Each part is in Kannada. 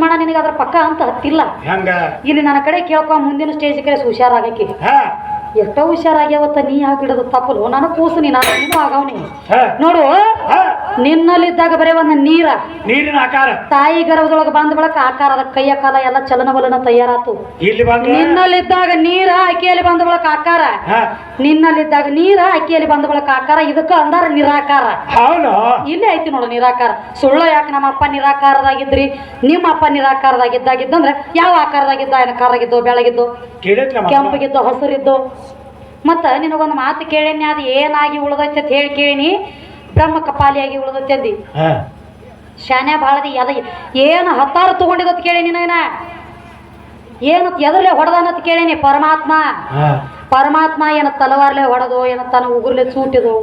ಲಕ್ಷ್ಮಣ ನಿನಗೆ ಅದ್ರ ಪಕ್ಕ ಅಂತ ಹತ್ತಿಲ್ಲ. ಹೆಂಗ? ಇಲ್ಲಿ ನನ್ನ ಕಡೆ ಕೇಳ್ಕೊ ಮುಂದಿನ ಸ್ಟೇಜ್ ಕಡೆ ಹುಷಾರಾಗಕ್ಕೆ. ಎಷ್ಟೋ ಹುಷಾರಾಗ್ಯಾವತ್ತ ನೀ ಯಾಕೆ ಹಿಡಿದು ತಪ್ಪಲು ನಾನು ಕೂಸು ನೀ ನಾನು ಆಗವನಿ. ನೋಡು. ನಿನ್ನಲ್ಲಿದ್ದಾಗ ಬರೀ ಒಂದು ನೀರ. ನೀರಿನ ಆಕಾರ. ತಾಯಿ ಗರ್ಭದೊಳಗೆ ಬಂದ ಬಳಕ ಆಕಾರದ ಕೈಯ ಕಾಲ ಎಲ್ಲ ಚಲನವಲನ ತಯಾರಾತು. ಇಲ್ಲಿ ನಿನ್ನಲ್ಲಿದ್ದಾಗ ನೀರ ಅಕ್ಕಿಯಲ್ಲಿ ಬಂದ ಬಳಕ ಆಕಾರ. ನಿನ್ನಲ್ಲಿದ್ದಾಗ ನೀರ ಅಕ್ಕಿಯಲ್ಲಿ ಬಂದ ಬಳಕ ಆಕಾರ. ಇದಕ್ಕ ಅಂದಾರ ನಿರಾಕಾರ. ಇಲ್ಲಿ ಐತಿ ನೋಡು ನಿರಾಕಾರ. ಸುಳ್ಳ ಯಾಕೆ ನಮ್ಮ ಅಪ್ಪ ನಿರಾಕಾರದಾಗಿದ್ರಿ? ನಿಮ್ಮ ಅಪ್ಪ ನಿರಾಕಾರದಾಗಿದ್ದಾಗಿದ್ದಂದ್ರೆ ಯಾವ ಆಕಾರದಾಗಿದ್ದ? ಏನಕಾರಾಗಿದ್ದೋ ಬೆಳಗಿದ್ದು ಕೆಂಪಗಿದ್ದು ಹಸಿರಿದ್ದು? ಮತ್ತ ನಿನಗೊಂದು ಮಾತು ಕೇಳೇನಿ ಅದು ಏನಾಗಿ ಉಳಿದೈತೆ ಅಂತ ಹೇಳಿ ಕೇಳಿನಿ. ಬ್ರಹ್ಮ ಕಪಾಲಿಯಾಗಿ ಉಳ್ದೈತಿ ಅಂದಿ ಹಾ. ಶಾನ್ಯ ಬಾಳದಿ ಅದ ಏನು ಹತ್ತಾರು ತಗೊಂಡಿದ್ದ ಕೇಳಿ ನಿನ್ನ ಏನು ಎದರ್ಲೆ ಹೊಡೆದನತ್ ಕೇಳೇನಿ ಪರಮಾತ್ಮ? ಪರಮಾತ್ಮ ಏನ ತಲವಾರ್ಲೆ ಹೊಡೆದು ಏನ ತನ್ನ ಉಗುರ್ಲೆ ಚೂಟಿದು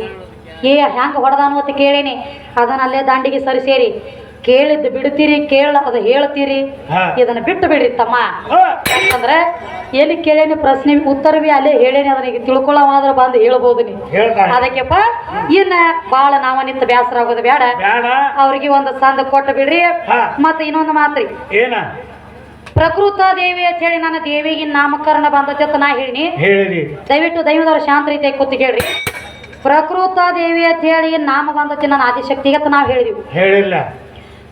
ಏ ಹ್ಯಾಂಗ ಹೊಡೆದಾನು ಅಂತ ಕೇಳೇನಿ ಅದನ್ನ ಅಲ್ಲೇ ದಾಂಡಿಗೆ ಸರಿ ಸೇರಿ ಕೇಳಿದ್ದು ಬಿಡ್ತೀರಿ ಕೇಳ ಅದು ಹೇಳ್ತೀರಿ. ಇದನ್ನ ಬಿಟ್ಟು ಬಿಡ್ರಿ ತಮ್ಮ. ಯಾಕಂದ್ರೆ ಎಲ್ಲಿ ಕೇಳೇನಿ ಪ್ರಶ್ನೆ ಉತ್ತರ ಬಿ ಅಲ್ಲೇ ಹೇಳೇನಿ ಅದನ್ನ ತಿಳ್ಕೊಳ್ಳೋವಾದ್ರೆ ಬಂದು ಹೇಳ್ಬೋದು ನೀ ಅದಕ್ಕೆಪ್ಪ ಇನ್ನ ಬಾಳ ನಾವ ನಿಂತ ಬೇಸರ ಆಗೋದು ಬೇಡ ಅವ್ರಿಗೆ ಒಂದು ಸಂದ ಕೊಟ್ಟು ಬಿಡ್ರಿ. ಮತ್ತೆ ಇನ್ನೊಂದು ಮಾತ್ರಿ. ಏನ? ಪ್ರಕೃತ ದೇವಿ ಅಂತ ಹೇಳಿ ನನ್ನ ದೇವಿಗೆ ನಾಮಕರಣ ಬಂದ ಅಂತ ನಾ ಹೇಳಿನಿ. ದಯವಿಟ್ಟು ದೈವದವ್ರ ಶಾಂತ ರೀತಿಯಾಗಿ ಕೂತು ಕೇಳ್ರಿ ಪ್ರಕೃತ ದೇವಿ ಅಂತ ಹೇಳಿ ನಾಮ ಬಂದೈತಿ ನನ್ನ ಆದಿಶಕ್ತಿಗೆ ನಾವು ಹೇಳಿದ್ವಿ. ಹೇಳಿಲ್ಲ.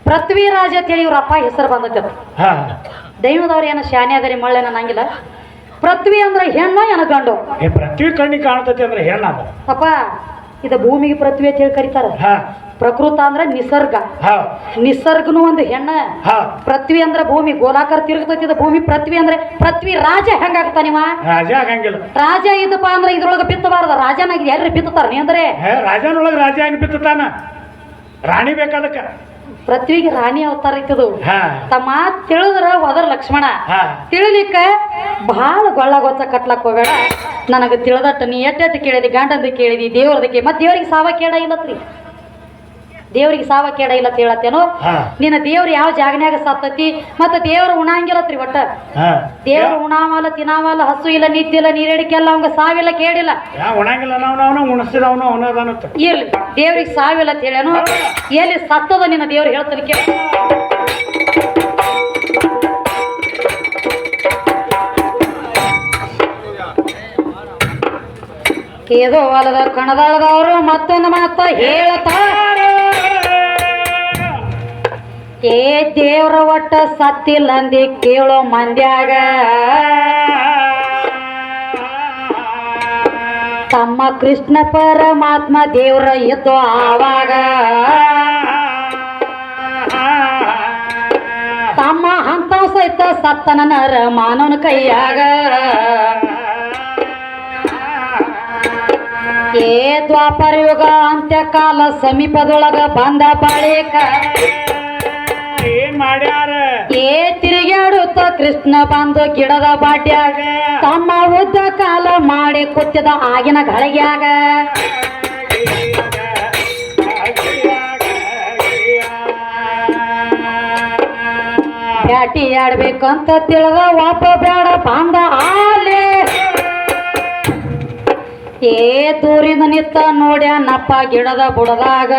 ಪೃಥ್ವಿರಾಜ ಅಂತ ಹೇಳಿ ಇವ್ರ ಅಪ್ಪ ಹೆಸರು. ಹಾ. ದೈವದವ್ರು ಏನು ಶಾನೆ ಅದರಿ ಮಳ್ಳೆ ಅನ್ನಂಗಿಲ್ಲ ಪೃಥ್ವಿ ಅಂದ್ರೆ ಹೆಣ್ಣು ಏನ ಗಂಡು. ಪೃಥ್ವಿ ಕಣ್ಣಿ ಕಣ್ಣಿಗೆ ಕಾಣ್ತತಿ ಅಂದ್ರೆ ಹೆಣ್ಣ ಅಪ್ಪ ಇದು ಭೂಮಿಗೆ ಪೃಥ್ವಿ ಅಂತ ಹೇಳಿ ಕರೀತಾರ. ಪ್ರಕೃತ ಅಂದ್ರೆ ನಿಸರ್ಗ. ನಿಸರ್ಗನು ಒಂದು ಹೆಣ್ಣ. ಹಾ. ಪೃಥ್ವಿ ಅಂದ್ರೆ ಭೂಮಿ ಗೋಲಾಕಾರ ತಿರುಗತೈತಿ ಇದು ಭೂಮಿ ಪೃಥ್ವಿ ಅಂದ್ರೆ ಪೃಥ್ವಿ ರಾಜ ಹೆಂಗಾಗ್ತಾನಿವ ರಾಜ ಆಗಂಗಿಲ್ಲ ರಾಜ ಇದಪ್ಪ ಅಂದ್ರೆ ಇದ್ರೊಳಗೆ ಬಿತ್ತಬಾರ್ದ ರಾಜನಾಗಿ ಎಲ್ರಿ ಬಿತ್ತಾರ ನೀ ಅಂದ್ರೆ? ರಾಜನೊಳಗೆ ರಾಜ ಆಗಿ ಬಿತ್ತಾನ ರಾಣಿ ಬೇಕಾದಕ್ಕ. ಪೃಥ್ವಿಗೆ ರಾಣಿ ಅವತಾರ ಇತ್ತದು ತಮ್ಮ ತಿಳಿದ್ರ ಹೋದ್ರ ಲಕ್ಷ್ಮಣ. ತಿಳಿಲಿಕ್ಕ ಬಹಳ ಗೊಳ್ಳ ಗೊತ್ತ ಕಟ್ಲಕ್ ಹೋಗಬೇಡ ನನಗೆ ತಿಳಿದಟ್ಟ ನೀ ಎಟ್ಟೆಟ್ಟು ಕೇಳಿದಿ ಗಂಡಂದು ಕೇಳಿದಿ ದೇವ್ರದಕ್ಕೆ ಮತ್ತೆ ದೇವ್ರಿಗೆ ಸಾವ ಕೇಳ ಇಲ್ಲತ್ರಿ. ದೇವ್ರಿಗೆ ಸಾವ ಕೇಡ ಇಲ್ಲ ಅಂತ ಹೇಳತ್ತೇನೋ? ನಿನ್ನ ದೇವ್ರ ಯಾವ ಜಾಗನ್ಯಾಗ ಸತ್ತತಿ? ಮತ್ತ ದೇವ್ರ ಉಣಾಂಗಿಲ್ಲತ್ರಿ ಒಟ್ಟ. ದೇವ್ರ ಉಣಾವಲ್ಲ ತಿನ್ನಾವಲ್ಲ ಹಸು ಇಲ್ಲ ನಿದ್ದಿಲ್ಲ ನೀರಡಿಕೆಲ್ಲ ಅವಂಗ ಸಾವಿಲ್ಲ ಕೇಳಿಲ್ಲ ಇರ್ಲಿ. ದೇವ್ರಿಗೆ ಸಾವಿಲ್ಲ ಅಂತ ಹೇಳೇನು? ಎಲ್ಲಿ ಸತ್ತದ ನಿನ್ನ ದೇವ್ರು ಹೇಳ್ತಾನೆ ಕೇಳ. ಏದೋ ಹೊಲದ ಕಣದಾಳದವರು ಮತ್ತೊಂದು ಮಾತ ಹೇಳ್ತಾರ ಏ ದೇವ್ರ ಒಟ್ಟ ಸತ್ತಿಲ್ಲ ಅಂದಿ ಕೇಳೋ ಮಂದ್ಯಾಗ. ತಮ್ಮ ಕೃಷ್ಣ ಪರಮಾತ್ಮ ದೇವ್ರ ಇದ್ದು ಆವಾಗ. ತಮ್ಮ ಹಂತ ಸಹಿತ ಸತ್ತನ ನರ ಮಾನವನ ಕೈಯಾಗ. ಏ ದ್ವಾಪರ ಯುಗ ಅಂತ್ಯಕಾಲ ಸಮೀಪದೊಳಗ ಬಂದ ಬಳಿಕ ಮಾಡ್ಯಾರ? ಏ ತಿರುಗಾಡುತ್ತ ಕೃಷ್ಣ ಬಂದು ಗಿಡದ ಬಾಟ್ಯಾಗ. ತಮ್ಮ ಉದ್ದ ಕಾಲ ಮಾಡಿ ಕುತ್ತಿದ ಆಗಿನ ಗಳಿಗ್ಯಾಗ ಬ್ಯಾಟಿ ಅಂತ ತಿಳಿದ ವಾಪ ಬೇಡ ಬಂದ ಆಲೆ. ಏ ದೂರಿಂದ ನಿತ್ತ ನೋಡ್ಯಾನಪ್ಪ ಗಿಡದ ಬುಡದಾಗ.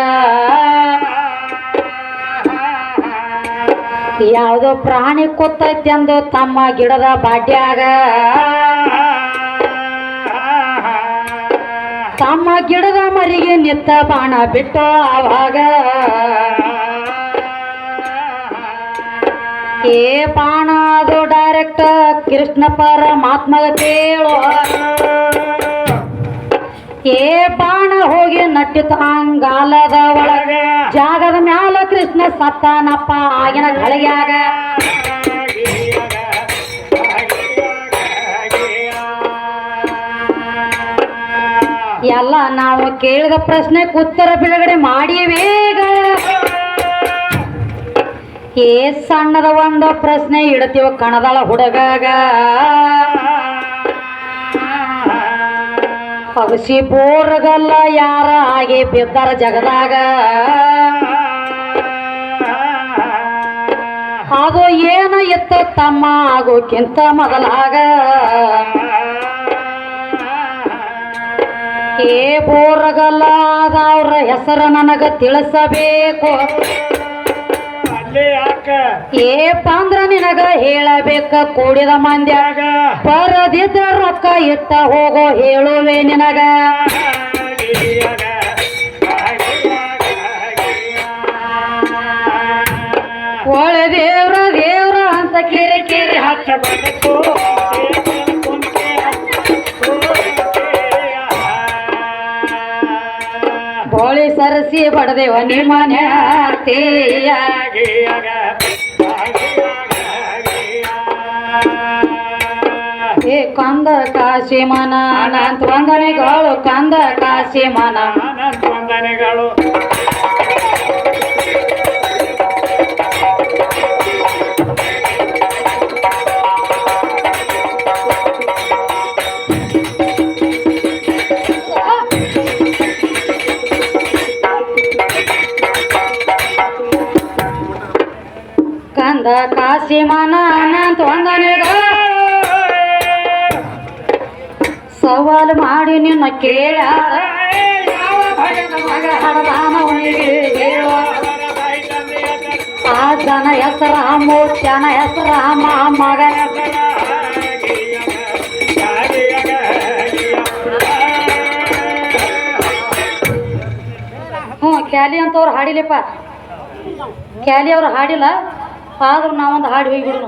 ಯಾವುದೋ ಪ್ರಾಣಿ ಕೊತ್ತೈತೆ ಅಂದು ತಮ್ಮ ಗಿಡದ ಬಾಡ್ಯಾಗ. ತಮ್ಮ ಗಿಡದ ಮರಿಗೆ ನಿತ್ತ ಬಾಣ ಬಿಟ್ಟು ಆವಾಗ. ಏ ಬಾಣ ಅದು ಡೈರೆಕ್ಟ್ ಕೃಷ್ಣ ಪರಮಾತ್ಮಗ ಕೇಳೋ ಬಾಣ ಹೋಗಿ ನಟ್ಟಿತ ಒಳಗ. ಜಾಗದ ಮ್ಯಾಲ ಕೃಷ್ಣ ಸತ್ತಾನಪ್ಪ ಆಗಿನ ಗಳಿಗ್ಯಾಗ ಎಲ್ಲ ನಾವು ಕೇಳಿದ ಪ್ರಶ್ನೆ ಉತ್ತರ ಬಿಡುಗಡೆ ಮಾಡಿವೇಗ ಏ ಸಣ್ಣದ ಒಂದು ಪ್ರಶ್ನೆ ಇಡ್ತೀವ ಕಣದಳ ಹುಡುಗಾಗ. ಪಕ್ಷಿ ಬೋರ್ಗಲ್ಲ ಯಾರ ಹಾಗೆ ಬಿದ್ದಾರ ಜಗದಾಗ? ಅದು ಏನ ಎತ್ತ ತಮ್ಮ ಆಗೋಕ್ಕಿಂತ ಮೊದಲಾಗ? ಏ ಬೋರಗಲ್ಲ ಅದವ್ರ ಹೆಸರು ನನಗ ತಿಳಿಸಬೇಕು. ಏಪ ಅಂದ್ರ ನಿನಗ ಹೇಳಬೇಕ ಕೂಡಿದ ಮಂದ್ಯಾಗ ಬರದಿದ್ರ ರೊಕ್ಕ ಇತ್ತ ಹೋಗೋ ಹೇಳುವೆ ನಿನಗ. ಒಳ ದೇವ್ರ ದೇವ್ರ ಅಂತ ಕಿರಿ ಕಿರಿ ಸರಸಿ ಬಡದೇವ ನಿಮ್ಮನೆ ಏ ಕಂದ ಕಾಶಿ ಮನ ನಂತ ವಂದನೆಗಳು ಕಂದ ಕಾಶಿ ಮನ ಅನಂತ ವಂದನೆಗಳು. ಕಂದ ಕಾಶಿ ಮನ ನಂತ ವಂದನೆಗಳು ಸವಾಲು ಮಾಡಿ ನಿನ್ನ ಕೇಳ ಆ ಜನ ಹೆಸರ ಮೂರ್ತ್ಯನ ಹೆಸರ ಮಗ. ಹ್ಞೂ ಕ್ಯಾಲಿ ಅಂತವ್ರು ಹಾಡಿಲಿಪ್ಪ. ಕ್ಯಾಲಿ ಅವ್ರು ಹಾಡಿಲ್ಲ. ಆದ್ರೂ ನಾವೊಂದು ಹಾಡಿ ಹೋಗ್ಬಿಡು